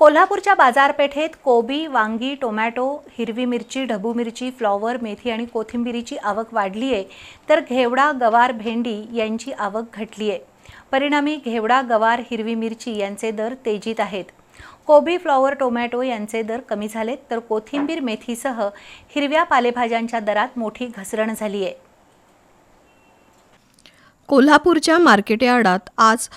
कोल्हापूरच्या बाजारपेठेत कोबी वांगी टोमॅटो हिरवी मिरची ढबू मिरची फ्लॉवर मेथी आणि कोथिंबिरीची आवक वाढली आहे तर घेवडा गवार भेंडी यांची आवक घटली आहे परिणामी घेवडा गवार हिरवी मिरची यांचे दर तेजीत आहेत. कोबी फ्लॉवर टोमॅटो यांचे दर कमी झालेत तर कोथिंबीर मेथीसह हिरव्या पालेभाज्यांच्या दरात मोठी घसरण झाली आहे कोल्हापूरच्या मार्केटयार्डात आज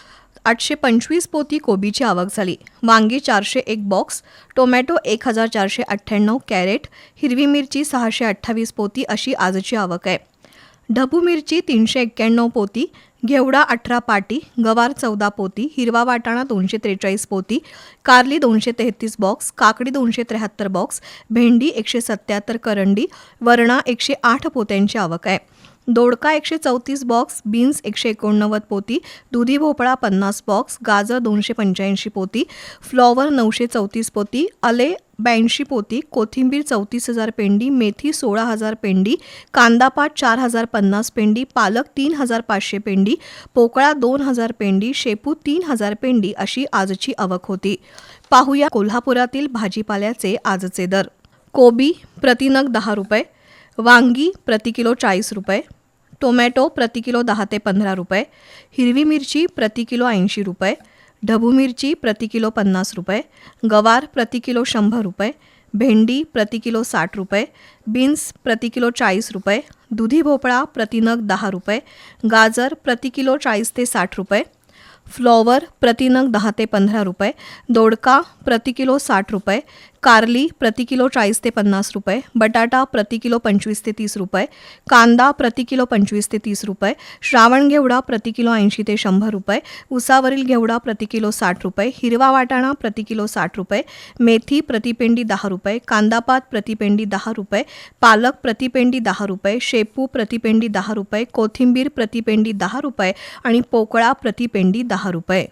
आठशे पंचवीस पोती कोबीची आवक झाली. वांगी चारशे एक बॉक्स टोमॅटो एक हजार चारशे अठ्ठ्याण्णव कॅरेट हिरवी मिरची सहाशे अठ्ठावीस पोती अशी आजची आवक आहे. ढबू मिरची तीनशे एक्क्याण्णव पोती घेवडा अठरा पाटी गवार चौदा पोती हिरवा वाटाणा दोनशे त्रेचाळीस पोती कारली दोनशे तेहतीस बॉक्स काकडी दोनशे त्र्याहत्तर बॉक्स भेंडी एकशे सत्याहत्तर करंडी वरणा एकशे आठ पोत्यांची आवक आहे. दोडका एकशे चौतीस बॉक्स बीन्स एकशे एकोणनव्वद पोती दुधी भोपळा पन्नास बॉक्स गाजर दोनशे पंच्याऐंशी पोती फ्लॉवर नऊशे चौतीस पोती आले ब्याऐंशी पोती कोथिंबीर चौतीस हजार पेंडी मेथी सोळा हजार पेंडी कांदापाट चार हजार पन्नास पेंडी पालक तीन हजार पाचशे पेंडी पोकळा दोन हजार पेंडी शेपू तीन हजार पेंडी अशी आजची आवक होती. पाहूया कोल्हापुरातील भाजीपाल्याचे आजचे दर. कोबी प्रतिनग दहा रुपये. वांगी प्रति किलो चाळीस रुपये, टोमॅटो प्रति किलो दहा ते पंधरा रुपये, हिरवी मिरची प्रति किलो ऐंशी रुपये, ढबू मिरची प्रति किलो पन्नास रुपये, गवार प्रति किलो शंभर रुपये, भेंडी प्रति किलो साठ रुपये, बीन्स प्रति किलो चाळीस रुपये, दुधी भोपळा प्रतिनग दहा रुपये, गाजर प्रति किलो चाळीस ते साठ रुपये, फ्लॉवर प्रतिनग दहा ते पंधरा रुपये, दोडका प्रति किलो साठ रुपये कारली प्रति किलो चाळीस ते पन्नास रुपये बटाटा प्रति किलो पंचवीस ते तीस रुपये कांदा प्रति किलो पंचवीस ते तीस रुपये श्रावण घेवडा प्रति किलो ऐंशी ते शंभर रुपये उसावरील घेवडा प्रति किलो साठ रुपये हिरवा वाटाणा प्रति किलो साठ रुपये मेथी प्रतिपेंडी दहा रुपये कांदापात प्रतिपेंडी दहा रुपये पालक प्रतिपेंडी दहा रुपये शेपू प्रतिपेंडी दहा रुपये कोथिंबीर प्रतिपेंडी दहा रुपये आणि पोकळा प्रतिपेंडी दहा रुपये.